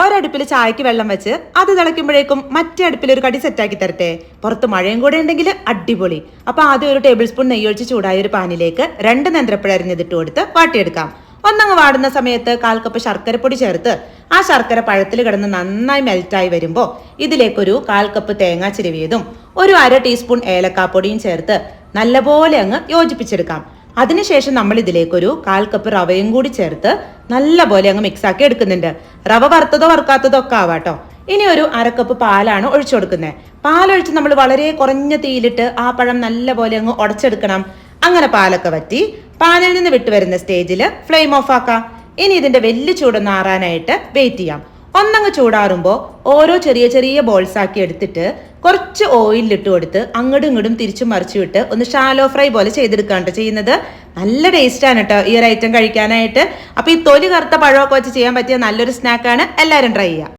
ഒരടുപ്പിൽ ചായക്ക് വെള്ളം വെച്ച് അത് തിളയ്ക്കുമ്പോഴേക്കും മറ്റേ അടുപ്പിൽ ഒരു കടി സെറ്റാക്കി തരട്ടെ. പുറത്ത് മഴയും കൂടെ ഉണ്ടെങ്കിൽ അടിപൊളി. അപ്പൊ ആദ്യം ഒരു ടേബിൾ സ്പൂൺ നെയ്യൊഴിച്ച് ചൂടായ ഒരു പാനിലേക്ക് രണ്ട് നേന്ത്രപ്പഴ അരിഞ്ഞതിട്ട് കൊടുത്ത് വാട്ടിയെടുക്കാം. ഒന്നങ്ങ് വാടുന്ന സമയത്ത് കാൽ കപ്പ് ശർക്കരപ്പൊടി ചേർത്ത് ആ ശർക്കര പഴത്തിൽ കിടന്ന് നന്നായി മെൽറ്റായി വരുമ്പോൾ ഇതിലേക്കൊരു കാൽ കപ്പ് തേങ്ങാ ചിരവിയതും ഒരു അര ടീസ്പൂൺ ഏലക്കാപ്പൊടിയും ചേർത്ത് നല്ലപോലെ അങ്ങ് യോജിപ്പിച്ചെടുക്കാം. അതിനുശേഷം നമ്മൾ ഇതിലേക്കൊരു കാൽ കപ്പ് റവയും കൂടി ചേർത്ത് നല്ലപോലെ അങ്ങ് മിക്സ് ആക്കി എടുക്കുന്നുണ്ട്. റവ വറുത്തതോ വറുക്കാത്തതോ ഒക്കെ ആവാട്ടോ. ഇനി ഒരു അരക്കപ്പ് പാലാണ് ഒഴിച്ചു കൊടുക്കുന്നത്. പാലൊഴിച്ച് നമ്മൾ വളരെ കുറഞ്ഞ തീയിലിട്ട് ആ പഴം നല്ലപോലെ അങ്ങ് ഉടച്ചെടുക്കണം. അങ്ങനെ പാലൊക്കെ വറ്റി പാലിൽ നിന്ന് വിട്ടുവരുന്ന സ്റ്റേജിൽ ഫ്ലെയിം ഓഫ് ആക്കാം. ഇനി ഇതിന്റെ വലിയ ചൂടൊന്ന് ആറാനായിട്ട് വെയിറ്റ് ചെയ്യാം. ഒന്നങ്ങ് ചൂടാറുമ്പോൾ ഓരോ ചെറിയ ചെറിയ ബോൾസ് ആക്കി എടുത്തിട്ട് കുറച്ച് ഓയിലിട്ട് കൊടുത്ത് അങ്ങോട്ടും ഇങ്ങോട്ടും തിരിച്ചു മറിച്ചു വിട്ട് ഒന്ന് ഷാലോ ഫ്രൈ പോലെ ചെയ്തെടുക്കാണ്ട് ചെയ്യുന്നത്. നല്ല ടേസ്റ്റാണ് കേട്ടോ ഈ ഒരു ഐറ്റം കഴിക്കാനായിട്ട്. അപ്പൊ ഈ തൊലി കറുത്ത പഴമൊക്കെ വെച്ച് ചെയ്യാൻ പറ്റിയ നല്ലൊരു സ്നാക്കാണ് എല്ലാവരും ട്രൈ ചെയ്യുക